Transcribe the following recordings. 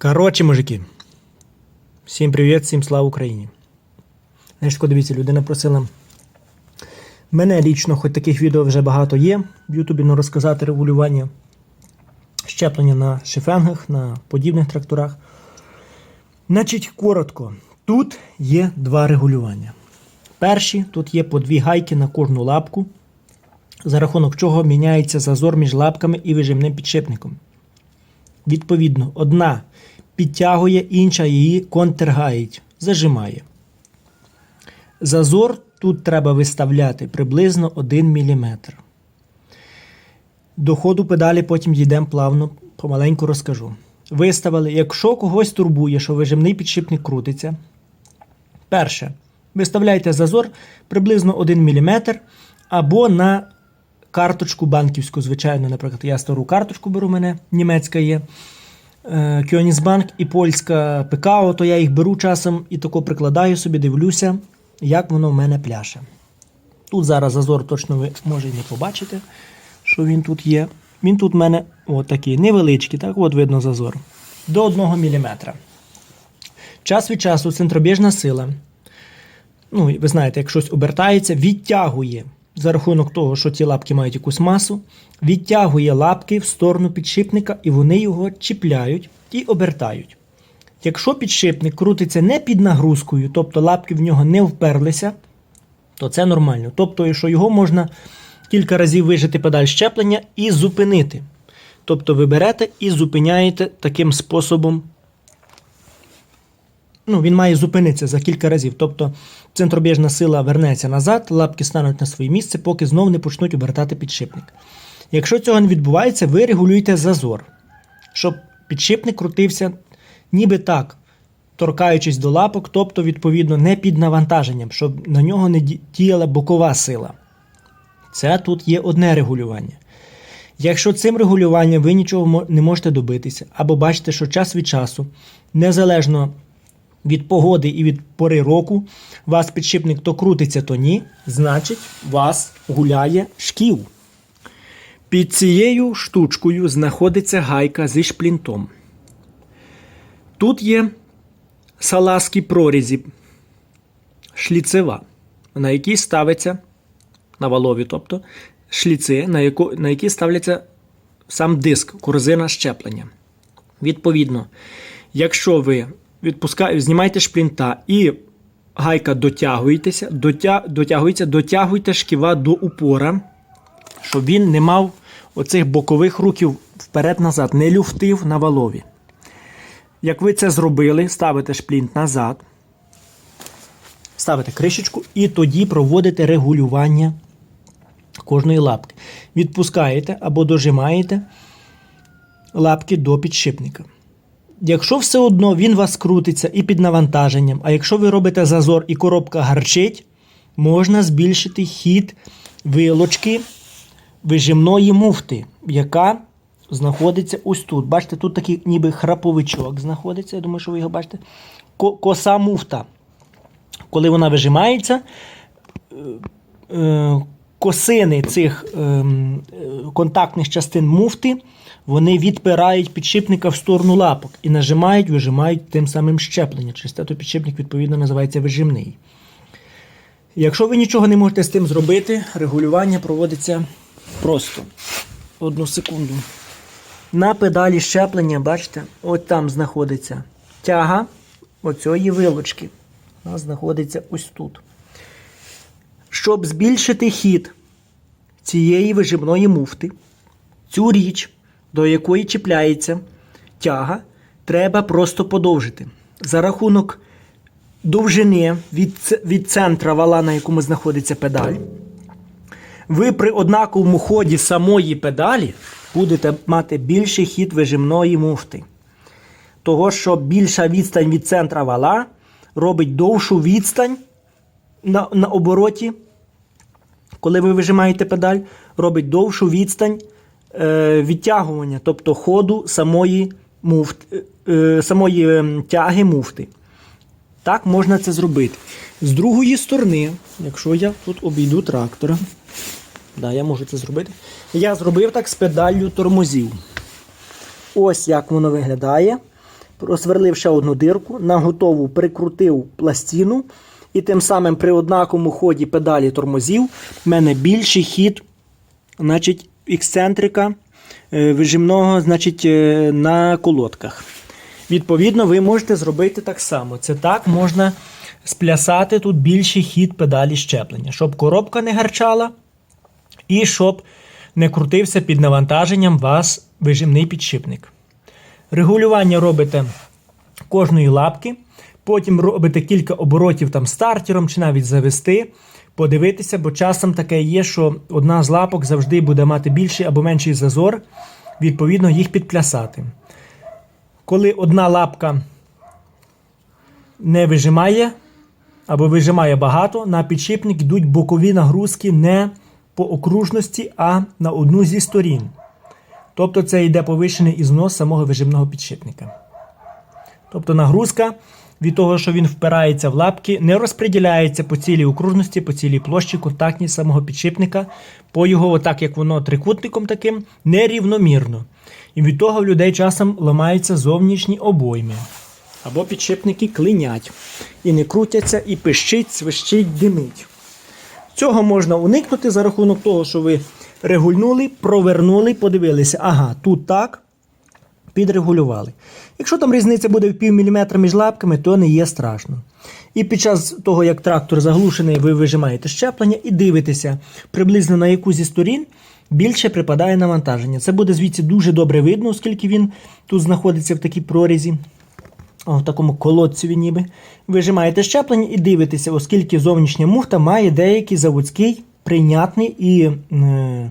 Коротше, мужики. Всім привіт, всім слава Україні. Знаєш, дивіться, людина просила. Мене лічно, хоч таких відео вже багато є в Ютубі, але розказати регулювання щеплення на шифенгах, на подібних тракторах. Значить, коротко, тут є два регулювання. Перші, тут є по дві гайки на кожну лапку, за рахунок чого міняється зазор між лапками і вижимним підшипником. Відповідно, одна підтягує, інша її контргаїть, зажимає. Зазор тут треба виставляти приблизно 1 мм. До ходу педалі потім йдемо плавно, помаленьку розкажу. Виставили, якщо когось турбує, що вижимний підшипник крутиться. Перше. Виставляйте зазор приблизно 1 мм або на карточку банківську, звичайно, наприклад, я стару карточку беру, мене німецька є. Кьонісбанк і польська ПКО, то я їх беру часом і тако прикладаю собі, дивлюся, як воно в мене пляше. Тут зараз зазор точно ви може і не побачите, що він тут є. Він тут в мене от такий невеличкий, так от видно зазор. До 1 мм. Час від часу центробіжна сила. Ну, ви знаєте, як щось обертається, відтягує за рахунок того, що ті лапки мають якусь масу, відтягує лапки в сторону підшипника, і вони його чіпляють і обертають. Якщо підшипник крутиться не під нагрузкою, тобто лапки в нього не вперлися, то це нормально. Тобто, що його можна кілька разів вижити педаль щеплення і зупинити. Тобто ви берете і зупиняєте таким способом. Ну, він має зупинитися за кілька разів. Тобто центробіжна сила вернеться назад, лапки стануть на своє місце, поки знов не почнуть обертати підшипник. Якщо цього не відбувається, ви регулюєте зазор, щоб підшипник крутився ніби так, торкаючись до лапок, тобто, відповідно, не під навантаженням, щоб на нього не діяла бокова сила. Це тут є одне регулювання. Якщо цим регулюванням ви нічого не можете добитися, або бачите, що час від часу, незалежно від погоди і від пори року, вас підшипник то крутиться, то ні, значить, вас гуляє шків. Під цією штучкою знаходиться гайка зі шплінтом. Тут є салазкі прорізі, шліцева, на якій ставиться на валові, тобто шліци, на, яку, на які ставляться сам диск, корзина щеплення. Відповідно, якщо ви відпускаєте, знімаєте шплінта і гайка дотягуєтеся, дотя, дотягується, дотягуйте шківа до упора, щоб він не мав оцих бокових рухів вперед-назад, не люфтив на валові. Як ви це зробили, ставите шплінт назад, ставите кришечку і тоді проводите регулювання кожної лапки. Відпускаєте або дожимаєте лапки до підшипника. Якщо все одно він вас крутиться і під навантаженням, а якщо ви робите зазор і коробка гарчить, можна збільшити хід вилочки вижимної муфти, яка знаходиться ось тут. Бачите, тут такий ніби храповичок знаходиться. Я думаю, що ви його бачите. Коса муфта. Коли вона вижимається, косини цих контактних частин муфти, вони відпирають підшипника в сторону лапок і нажимають, вижимають тим самим щеплення. Через те, то підшипник, відповідно, називається вижимний. Якщо ви нічого не можете з тим зробити, регулювання проводиться просто. Одну секунду. На педалі щеплення, бачите, от там знаходиться тяга оцієї вилочки. Вона знаходиться ось тут. Щоб збільшити хід цієї вижимної муфти, цю річ, до якої чіпляється тяга, треба просто подовжити. За рахунок довжини від, від центра вала, на якому знаходиться педаль, ви при однаковому ході самої педалі будете мати більший хід вижимної муфти. Того, що більша відстань від центра вала робить довшу відстань на, на обороті, коли ви вижимаєте педаль, робить довшу відстань відтягування, тобто ходу самої муфти, е, самої е, тяги муфти. Так можна це зробити. З другої сторони, якщо я тут обійду трактора, да, я можу це зробити. Я зробив так з педаллю тормозів. Ось як воно виглядає. просверлив ще одну дирку, на готову прикрутив пластину, і тим самим при однаковому ході педалі тормозів в мене більший хід значить, ексцентрика е, вижимного значить, е, на колодках. Відповідно, ви можете зробити так само. Це так можна сплясати тут більший хід педалі щеплення, щоб коробка не гарчала і щоб не крутився під навантаженням вас вижимний підшипник. Регулювання робите кожної лапки, потім робите кілька оборотів там стартером чи навіть завести, подивитися, бо часом таке є, що одна з лапок завжди буде мати більший або менший зазор, відповідно, їх підплясати. Коли одна лапка не вижимає або вижимає багато, на підшипник йдуть бокові нагрузки не по окружності, а на одну зі сторін. Тобто це йде повищений ізнос самого вижимного підшипника. Тобто нагрузка від того, що він впирається в лапки, не розподіляється по цілій окружності, по цілій площі контактній самого підшипника, по його, отак як воно трикутником таким, нерівномірно. І від того в людей часом ламаються зовнішні обойми. Або підшипники клинять. І не крутяться, і пищить, свищить, димить. Цього можна уникнути за рахунок того, що ви регульнули, провернули, подивилися, ага, тут так, підрегулювали. Якщо там різниця буде в пів міліметра між лапками, то не є страшно. І під час того, як трактор заглушений, ви вижимаєте щеплення і дивитеся приблизно на яку зі сторін більше припадає навантаження. Це буде звідси дуже добре видно, оскільки він тут знаходиться в такій прорізі. В такому колодцеві ніби. Вижимаєте щеплення і дивитеся, оскільки зовнішня муфта має деякий заводський, прийнятний і е,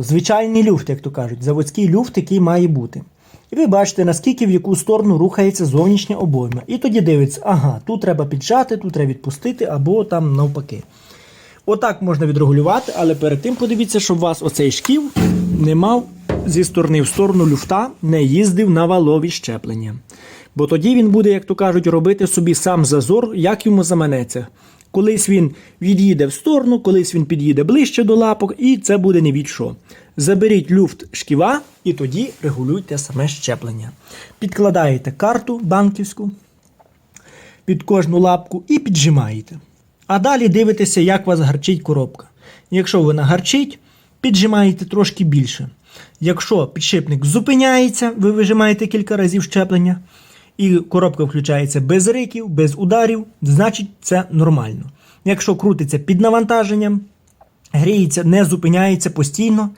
звичайний люфт, як то кажуть, заводський люфт, який має бути. І ви бачите, наскільки в яку сторону рухається зовнішня обойма. І тоді дивиться, ага, тут треба піджати, тут треба відпустити, або там навпаки. Отак можна відрегулювати, але перед тим подивіться, щоб у вас оцей шків не мав зі сторони в сторону люфта, не їздив на валові щеплення. Бо тоді він буде, як то кажуть, робити собі сам зазор, як йому заманеться. Колись він від'їде в сторону, колись він під'їде ближче до лапок, і це буде не від що. Заберіть люфт шківа і тоді регулюйте саме щеплення. Підкладаєте карту банківську під кожну лапку і піджимаєте. А далі дивитеся, як вас гарчить коробка. Якщо вона гарчить, піджимаєте трошки більше. Якщо підшипник зупиняється, ви вижимаєте кілька разів щеплення, і коробка включається без риків, без ударів, значить це нормально. Якщо крутиться під навантаженням, гріється, не зупиняється постійно,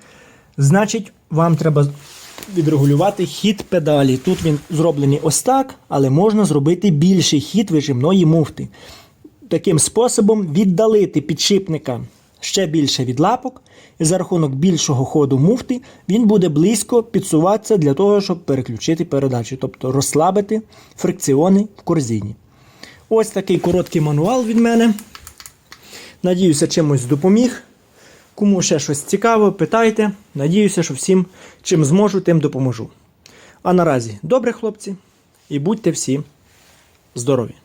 значить вам треба відрегулювати хід педалі. Тут він зроблений ось так, але можна зробити більший хід вижимної муфти. Таким способом віддалити підшипника ще більше від лапок, і за рахунок більшого ходу муфти він буде близько підсуватися для того, щоб переключити передачу, тобто розслабити фрикціони в корзині. Ось такий короткий мануал від мене. Надіюся, чимось допоміг. Кому ще щось цікаве, питайте. Надіюся, що всім, чим зможу, тим допоможу. А наразі добре, хлопці, і будьте всі здорові!